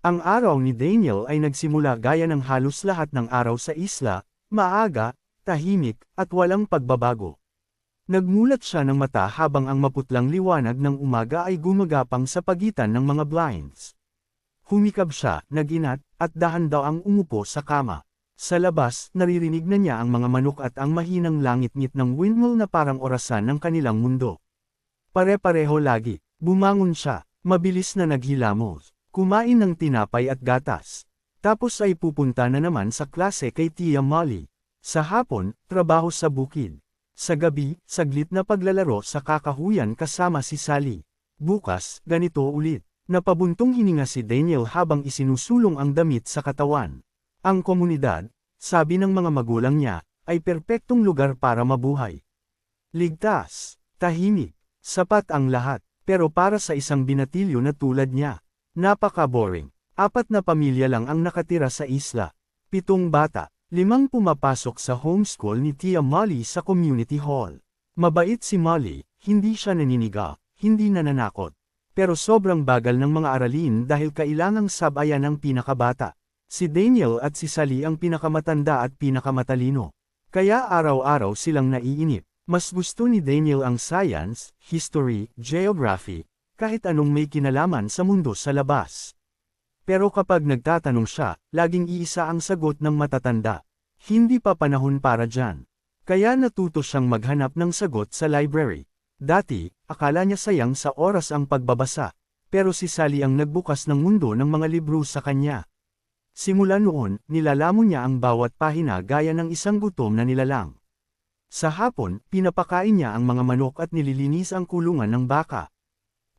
Ang araw ni Daniel ay nagsimula gaya ng halos lahat ng araw sa isla, maaga, tahimik, at walang pagbabago. Nagmulat siya ng mata habang ang maputlang liwanag ng umaga ay gumagapang sa pagitan ng mga blinds. Humikab siya, naginat, at dahan daw ang umupo sa kama. Sa labas, naririnig na niya ang mga manok at ang mahinang langit-ngit ng windmill na parang orasan ng kanilang mundo. Pare-pareho lagi, bumangon siya, mabilis na naghilamos, kumain ng tinapay at gatas. Tapos ay pupunta na naman sa klase kay Tia Molly. Sa hapon, trabaho sa bukid. Sa gabi, saglit na paglalaro sa kakahuyan kasama si Sally. Bukas, ganito ulit. Napabuntong hininga si Daniel habang isinusulong ang damit sa katawan. Ang komunidad, sabi ng mga magulang niya, ay perpektong lugar para mabuhay. Ligtas, tahimik, sapat ang lahat, pero para sa isang binatilyo na tulad niya, napaka-boring. Apat na pamilya lang ang nakatira sa isla. Pitong bata, limang pumapasok sa homeschool ni Tia Molly sa community hall. Mabait si Molly, hindi siya naniniga, hindi nananakot. Pero sobrang bagal ng mga aralin dahil kailangang sabayan ng pinakabata. Si Daniel at si Sally ang pinakamatanda at pinakamatalino. Kaya araw-araw silang naiinip. Mas gusto ni Daniel ang science, history, geography, kahit anong may kinalaman sa mundo sa labas. Pero kapag nagtatanong siya, laging iisa ang sagot ng matatanda. Hindi pa panahon para dyan. Kaya natuto siyang maghanap ng sagot sa library. Dati, akala niya sayang sa oras ang pagbabasa, pero si Sally ang nagbukas ng mundo ng mga libro sa kanya. Simula noon, nilalamon niya ang bawat pahina gaya ng isang gutom na nilalang. Sa hapon, pinapakain niya ang mga manok at nililinis ang kulungan ng baka.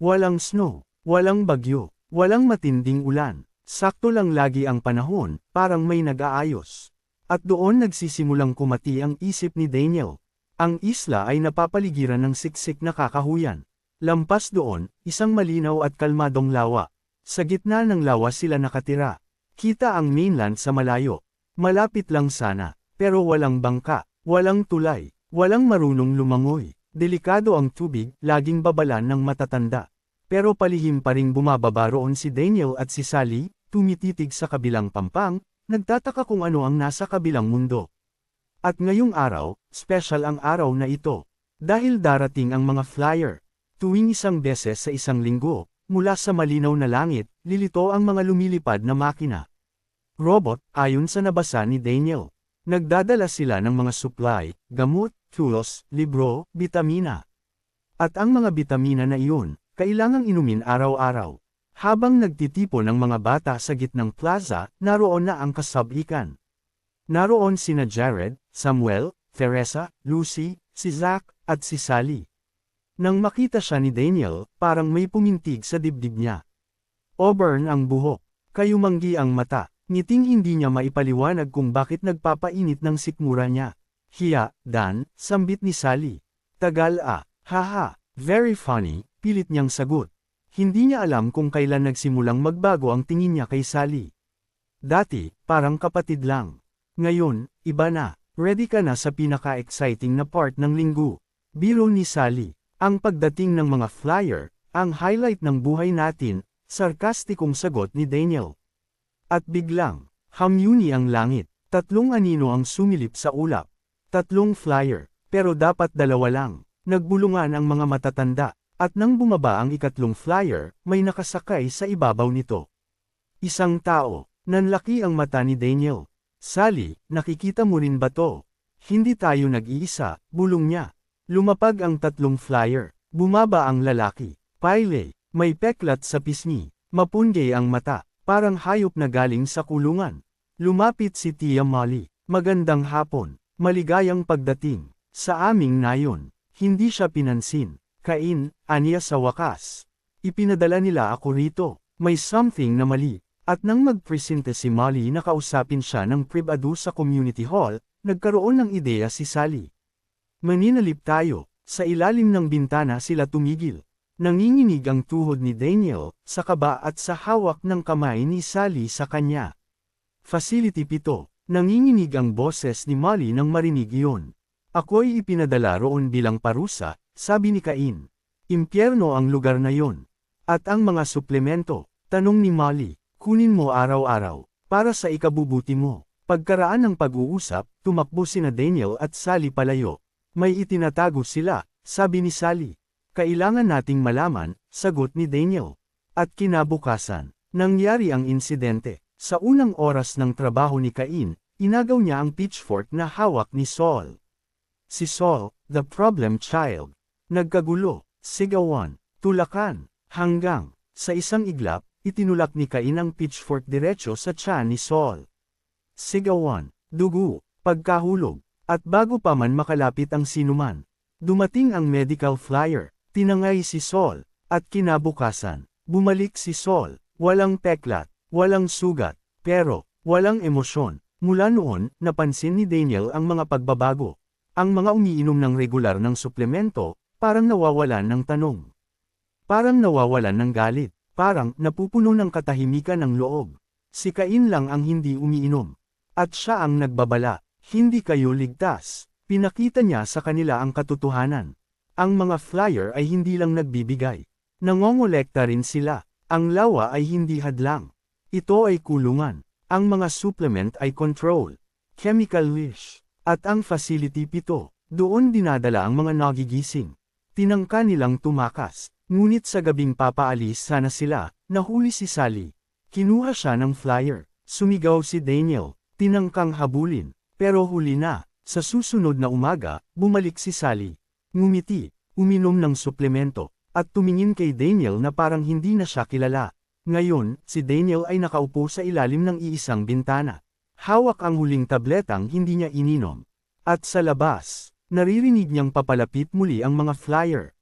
Walang snow, walang bagyo, walang matinding ulan. Sakto lang lagi ang panahon, parang may nag-aayos. At doon nagsisimulang kumati ang isip ni Daniel. Ang isla ay napapaligiran ng siksik na kakahuyan. Lampas doon, isang malinaw at kalmadong lawa. Sa gitna ng lawa sila nakatira. Kita ang mainland sa malayo. Malapit lang sana, pero walang bangka, walang tulay, walang marunong lumangoy. Delikado ang tubig, laging babalan ng matatanda. Pero palihim pa ring bumababa roon si Daniel at si Sally, tumititig sa kabilang pampang, nagtataka kung ano ang nasa kabilang mundo. At ngayong araw, special ang araw na ito. Dahil darating ang mga flyer. Tuwing isang beses sa isang linggo, mula sa malinaw na langit, lilito ang mga lumilipad na makina. Robot, ayon sa nabasa ni Daniel. Nagdadala sila ng mga supply, gamot, tools, libro, bitamina. At ang mga bitamina na iyon, kailangang inumin araw-araw. Habang nagtitipon ng mga bata sa gitnang plaza, naroon na ang kasabikan. Naroon sina Jared, Samuel, Teresa, Lucy, si Zach, at si Sally. Nang makita siya ni Daniel, parang may pumintig sa dibdib niya. Auburn ang buhok, kayumanggi ang mata, Ngiting hindi niya maipaliwanag kung bakit nagpapainit ng sikmura niya. Hiya, Dan, sambit ni Sally. Tagal ah, haha, very funny, pilit niyang sagot. Hindi niya alam kung kailan nagsimulang magbago ang tingin niya kay Sally. Dati, parang kapatid lang. Ngayon, iba na. Ready ka na sa pinaka-exciting na part ng linggo. Biro ni Sally. Ang pagdating ng mga flyer, ang highlight ng buhay natin, sarkastikong sagot ni Daniel. At biglang, hamyuni ang langit, tatlong anino ang sumilip sa ulap. Tatlong flyer, pero dapat dalawa lang. Nagbulungan ang mga matatanda, at nang bumaba ang ikatlong flyer, may nakasakay sa ibabaw nito. Isang tao, nanlaki ang mata ni Daniel. Sally, nakikita mo rin ba to? Hindi tayo nag-iisa, bulong niya. Lumapag ang tatlong flyer, bumaba ang lalaki. Pile, may peklat sa pisngi, mapunggay ang mata, Parang hayop na galing sa kulungan. Lumapit si Tia Molly. Magandang hapon. Maligayang pagdating. Sa aming nayon. Hindi siya pinansin. Kain, aniya sa wakas. Ipinadala nila ako rito. May something na mali. At nang magpresente si Molly na kausapin siya ng privado sa community hall, nagkaroon ng ideya si Sally. Maninalip tayo. Sa ilalim ng bintana sila tumigil. Nanginginig ang tuhod ni Daniel, sa kaba at sa hawak ng kamay ni Sally sa kanya. Facility 7. Nanginginig ang boses ni Molly nang marinig iyon. Ako'y ipinadala roon bilang parusa, sabi ni Cain. Impyerno ang lugar na yon. At ang mga suplemento, tanong ni Molly, Kunin mo araw-araw, para sa ikabubuti mo. Pagkaraan ng pag-uusap, tumakbo sina Daniel at Sally palayo. May itinatago sila, sabi ni Sally. Kailangan nating malaman, sagot ni Daniel. At kinabukasan, nangyari ang insidente. Sa unang oras ng trabaho ni Cain, inagaw niya ang pitchfork na hawak ni Saul. Si Saul, the problem child, nagkagulo, sigawan, tulakan, hanggang, sa isang iglap, itinulak ni Cain ang pitchfork diretso sa tiyan ni Saul. Sigawan, dugo, pagkahulog, at bago pa man makalapit ang sinuman, dumating ang medical flyer, tinangay si Saul, at kinabukasan, bumalik si Saul, walang peklat, walang sugat, pero, walang emosyon. Mula noon, napansin ni Daniel ang mga pagbabago. Ang mga umiinom ng regular ng suplemento, parang nawawalan ng tanong. Parang nawawalan ng galit, parang napupuno ng katahimikan ng loob. Si Cain lang ang hindi umiinom. At siya ang nagbabala, hindi kayo ligtas. Pinakita niya sa kanila ang katotohanan. Ang mga flyer ay hindi lang nagbibigay. Nangongolekta rin sila. Ang lawa ay hindi hadlang. Ito ay kulungan. Ang mga supplement ay control. Chemical wish. At ang facility pito. Doon dinadala ang mga nagigising. Tinangka nilang tumakas. Ngunit sa gabing papaalis sana sila, nahuli si Sally. Kinuha siya ng flyer. Sumigaw si Daniel. Tinangkang habulin. Pero huli na. Sa susunod na umaga, bumalik si Sally. Ngumiti, uminom ng suplemento, at tumingin kay Daniel na parang hindi na siya kilala. Ngayon, si Daniel ay nakaupo sa ilalim ng iisang bintana. Hawak ang huling tabletang hindi niya ininom. At sa labas, naririnig niyang papalapit muli ang mga flyer.